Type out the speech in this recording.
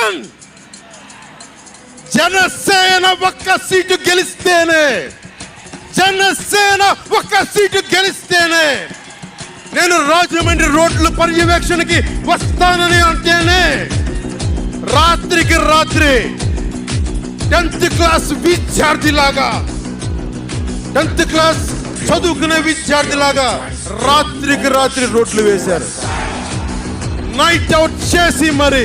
జగన్ జనసేన ఒక్క సీటు గెలిస్తేనే జనసేన ఒక్క సీటు గెలిస్తేనే నేను రాజమండ్రి రోడ్ల పర్యవేక్షణకి వస్తానని అంటేనే రాత్రికి రాత్రి టెన్త్ క్లాస్ విద్యార్థిలాగా టెన్త్ క్లాస్ చదువుకునే విద్యార్థిలాగా రాత్రికి రాత్రి రోడ్లు వేశారు. నైట్ అవుట్ చేసి మరి